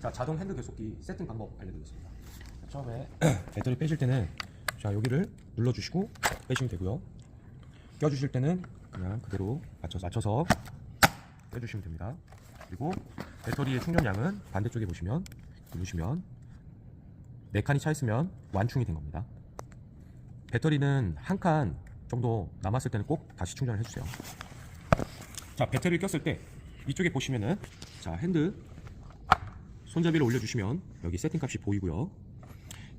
자 자동 핸드 계속기 세팅 방법 알려드리겠습니다. 처음에 배터리 빼실 때는 자 여기를 눌러주시고 빼시면 되고요. 껴주실 때는 그냥 그대로 맞춰서 맞춰서 빼주시면 됩니다. 그리고 배터리의 충전량은 반대쪽에 보시면 누르시면 네 칸이 차 있으면 완충이 된 겁니다. 배터리는 한 칸 정도 남았을 때는 꼭 다시 충전을 해주세요. 자 배터리를 꼈을 때 이쪽에 보시면은 자 핸드 손잡이를 올려주시면 여기 세팅값이 보이고요.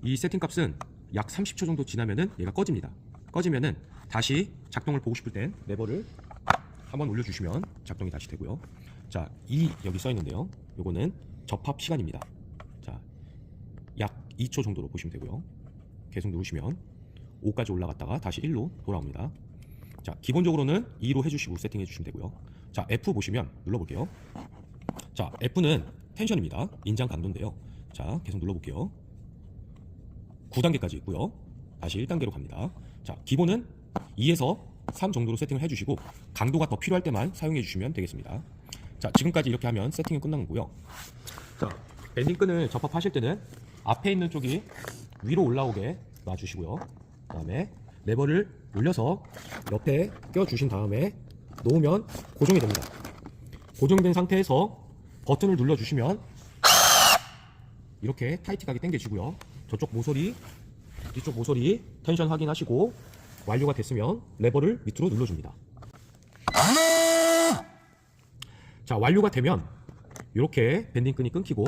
이 세팅값은 약 30초 정도 지나면은 얘가 꺼집니다. 꺼지면은 다시 작동을 보고 싶을 땐 레버를 한번 올려주시면 작동이 다시 되고요. 자, 이 여기 써 있는데요. 요거는 접합 시간입니다. 자, 약 2초 정도로 보시면 되고요. 계속 누르시면 5까지 올라갔다가 다시 1로 돌아옵니다. 자, 기본적으로는 2로 해주시고 세팅해 주시면 되고요. 자, F 보시면 눌러볼게요. 자, F는 텐션입니다. 인장 강도인데요. 자, 계속 눌러볼게요. 9단계까지 있고요. 다시 1단계로 갑니다. 자, 기본은 2에서 3 정도로 세팅을 해주시고 강도가 더 필요할 때만 사용해 주시면 되겠습니다. 자, 지금까지 이렇게 하면 세팅은 끝난 거고요. 자, 밴딩 끈을 접합하실 때는 앞에 있는 쪽이 위로 올라오게 놔주시고요. 그 다음에 레버를 올려서 옆에 껴주신 다음에 놓으면 고정이 됩니다. 고정된 상태에서 버튼을 눌러주시면 이렇게 타이트하게 당겨지고요. 저쪽 모서리, 이쪽 모서리 텐션 확인하시고 완료가 됐으면 레버를 밑으로 눌러줍니다. 자, 완료가 되면 이렇게 밴딩 끈이 끊기고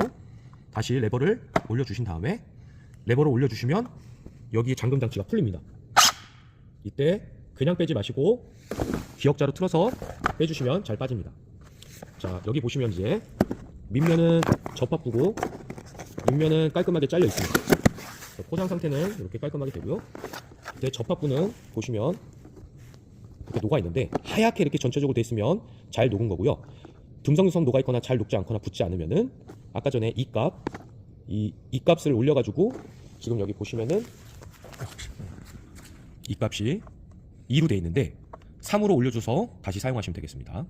다시 레버를 올려주신 다음에 레버를 올려주시면 여기 잠금 장치가 풀립니다. 이때 그냥 빼지 마시고 기역자로 틀어서 빼주시면 잘 빠집니다. 자, 여기 보시면 이제 밑면은 접합부고 윗면은 깔끔하게 잘려 있습니다. 자, 포장 상태는 이렇게 깔끔하게 되고요. 이때 접합부는 보시면 이렇게 녹아 있는데 하얗게 이렇게 전체적으로 돼 있으면 잘 녹은 거고요. 듬성듬성 녹아 있거나 잘 녹지 않거나 붙지 않으면은 아까 전에 이 값, 이, 이 값을 올려가지고 지금 여기 보시면은 이 값이 2로 돼 있는데 3으로 올려줘서 다시 사용하시면 되겠습니다.